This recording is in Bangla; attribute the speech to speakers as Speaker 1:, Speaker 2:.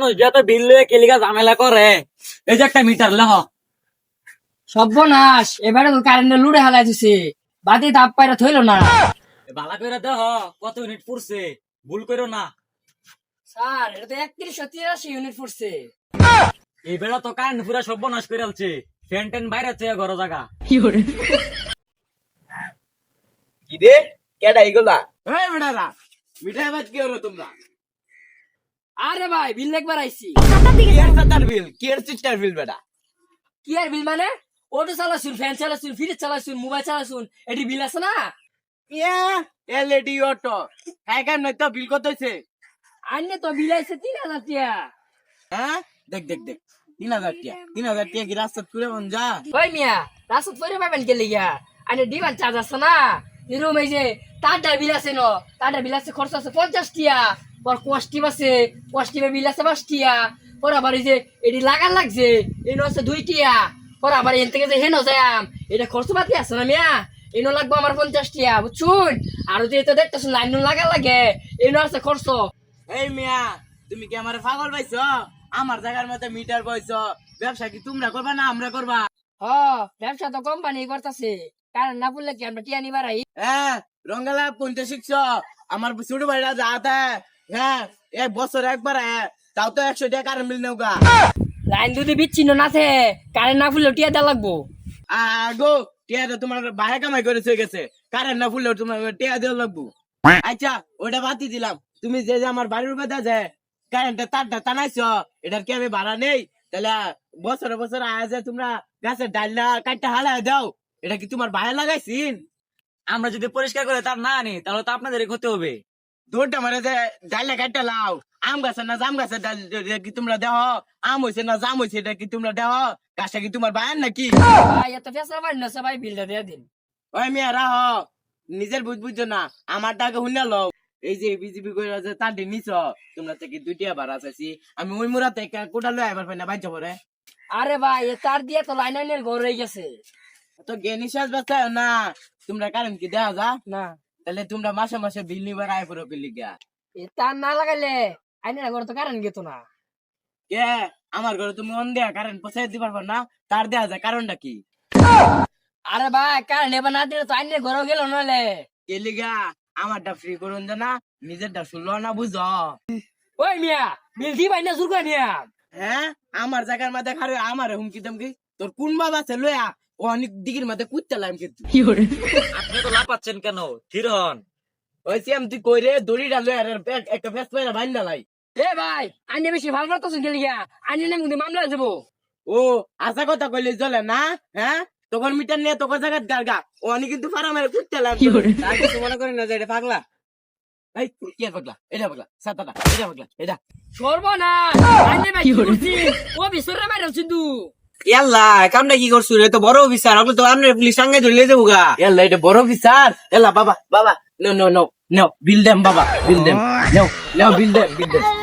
Speaker 1: মানুষ যত বিল লয়ে কেলিকা ঝামেলা করে। এই যে একটা মিটার লেহ।
Speaker 2: সর্বনাশ এবারে তো কারেন্টে লুড়ে হালাই দিছে। বাতি তাপ পাইরা থইল না।
Speaker 1: ভালো করে দেহ কত ইউনিট পড়ছে? ভুল করো না।
Speaker 2: স্যার এটা তো একত্রিশশো তিরাশি ইউনিট পড়ছে।
Speaker 1: এই বেলা তো কারেন্ট পুরা সর্বনাশ করে আলছে। ফ্যান ট্যান বাইরে আছে ঘর জায়গা।
Speaker 3: কি রে কেডা এগুলা এই বেটারা মিঠাই বাজ কি হলো তোমরা?
Speaker 2: আরে ভাই বিল একবার আইছি।
Speaker 3: বিল? কি এর সিস্টার বিল বেটা?
Speaker 2: কি আর বিল মানে? অটো চালাছুন ফ্যান চালাছুন ফ্রিজ চালাছুন মোবাইল চালাছুন এটি বিল আছে না?
Speaker 3: ইয়া এলইডি অটো হ্যাঁ কেন তো? বিল কত হইছে?
Speaker 2: আইনে তো বিল আইছে তিন হাজার টিয়া।
Speaker 3: হ্যাঁ? দেখ দেখ দেখ। তিন হাজার টিয়া। তিন হাজার টিয়া কি রাস্তা তুলে মন যা।
Speaker 2: ওই মিয়া রাস্তা পরে পাবেন কে লিগা? আইনে ডিমান্ড চার্জ আছে না? এরকম এই যে বিল আছে ন? বিল আছে খরচ আছে পঞ্চাশ টিয়া। পর কস্টিপ আছে কস্টিপের বিল আছে পাঁচ টিয়া পর আবার এই যে এটি লাগান লাগছে এনো আছে দুই টিয়া পর আবার এন থেকে যে হেন যাম এটা খরচ পাতি আছে না মিয়া? এনো লাগবো আমার পঞ্চাশ টিয়া বুঝছুন? আর যে এটা দেখতেছুন লাইন লাগা লাগে। এনো আছে খরচ।
Speaker 3: এই মিয়া তুমি কি আমার পাগল পাইছ? আমার জায়গার মধ্যে মিটার পাইছ ব্যবসা কি তোমরা করবা না আমরা করবা?
Speaker 2: হ ব্যবসা তো কোম্পানি করতেছে। কারণ না বললে কি আমরা টিয়া নিবার
Speaker 3: হ্যাঁ রঙ্গালা পঞ্চাশ শিখছ। আমার ছোট ভাইরা যা হ্যাঁ এক বছর একবার তাও তো একশো টাকা কারেন্ট বিল নেওগা
Speaker 2: লাইন যদি বিচ্ছিন্ন না থাকে কারেন্ট না ফুললে টিয়া দেওয়া লাগবো।
Speaker 3: আগো টিয়া তো তোমার বাইরে কামাই করে চলে গেছে। কারেন্ট না ফুললে তোমার টিয়া দেওয়া লাগবো। আচ্ছা ওটা বাতি দিলাম। তুমি যে যে আমার বাড়ির উপরে যায় কারেন্টের তারটা টানাইছ এটার কি আমি ভাড়া নেই? তাহলে বছরে বছরে আজ তোমরা গাছের ডালটা কাটটা হালায় দাও এটা কি তোমার বাইরে লাগাইছিন
Speaker 1: আমরা যদি পরিষ্কার করে তার না আনি তাহলে তো আপনাদের ক্ষতি হবে।
Speaker 3: দৌড়টা মারে যে ডাইলে কাটটা লাও আম গাছের না জাম ডাল কি তোমরা দেহ আম হয়েছে না জাম হয়েছে এটা কি তোমরা দেহ গাছটা কি তোমার বায়ান নাকি
Speaker 2: ভাই এত ফেসলা পারি না সবাই বিলটা দিয়ে দিন
Speaker 3: ওই মেয়ে রাহ নিজের বুঝ বুঝছ না আমার টাকা হুন্না লও এই যে বিজেপি করে যে তান্ডি নিছ তোমরা থেকে দুইটা ভাড়া চাইছি আমি ওই মুরা থেকে কোটা লই আইবার পাই না বাইর যাব রে
Speaker 2: আরে ভাই তার দিয়ে তো লাইন লাইনের ঘর হয়ে গেছে
Speaker 3: তো গে নিঃশ্বাস বাঁচায় না তোমরা কারণ কি দেওয়া যা
Speaker 2: না
Speaker 3: তাহলে তোমরা মাসে মাসে বিল নিবার আয় পড়ো বিলি গা
Speaker 2: এ তার না লাগাইলে আইনের ঘর তো কারেন্ট গেত না।
Speaker 3: কে? আমার ঘরে তুমি অন দেয়া কারণ পৌঁছাই দিতে পারব না তার দেওয়া যায় কারণটা কি?
Speaker 2: আরে ভাই কারেন্ট এবার না দিলে তো আইনের ঘরও গেল নাহলে
Speaker 3: কে লিগা? আমারটা ফ্রি করুন না নিজেরটা শুনলো না বুঝো
Speaker 2: ওই মিয়া বিল দি ভাই না জোর করে নিয়া।
Speaker 3: হ্যাঁ? আমার জায়গার মধ্যে খারে আমার হুমকি দমকি তোর কোন বাবা আছে লয়া অনেক দিকের মধ্যে কুত্তালাম কিন্তু।
Speaker 1: আপনি তো লাপাচ্ছেন কেন? থির হন।
Speaker 3: ওই সেম তুই কই রে? দড়িটা লয়া রে একটা ফেস লাই।
Speaker 2: এ ভাই আইনে বেশি ভালো গেলি গিয়া? আইনে নাম কিন্তু মামলা যাব।
Speaker 3: ও আশা কথা কইলে চলে না? হ্যাঁ? তখন মিটার নিয়ে তোর জায়গা গার্গা ও কিন্তু ফারা মেরে কুত্তালাম তার কিছু মনে করি না যে এটা পাগলা। এই কি পাগলা? এটা পাগলা। সাতাটা এটা পাগলা। এটা।
Speaker 2: সর্বনাশ! আইনে ভাই ও বিসরে মাইরা সিন্ধু
Speaker 4: ইয়াল্লা কামটা কি করছ রে? তো বড় অফিসার আপনি তো আপনার পুলিশ সঙ্গে ধরে যাব গা।
Speaker 3: এলা এটা বড় অফিসার? এলা বাবা বাবা no no no no bill them বাবা বিল দেম no no bill them bill them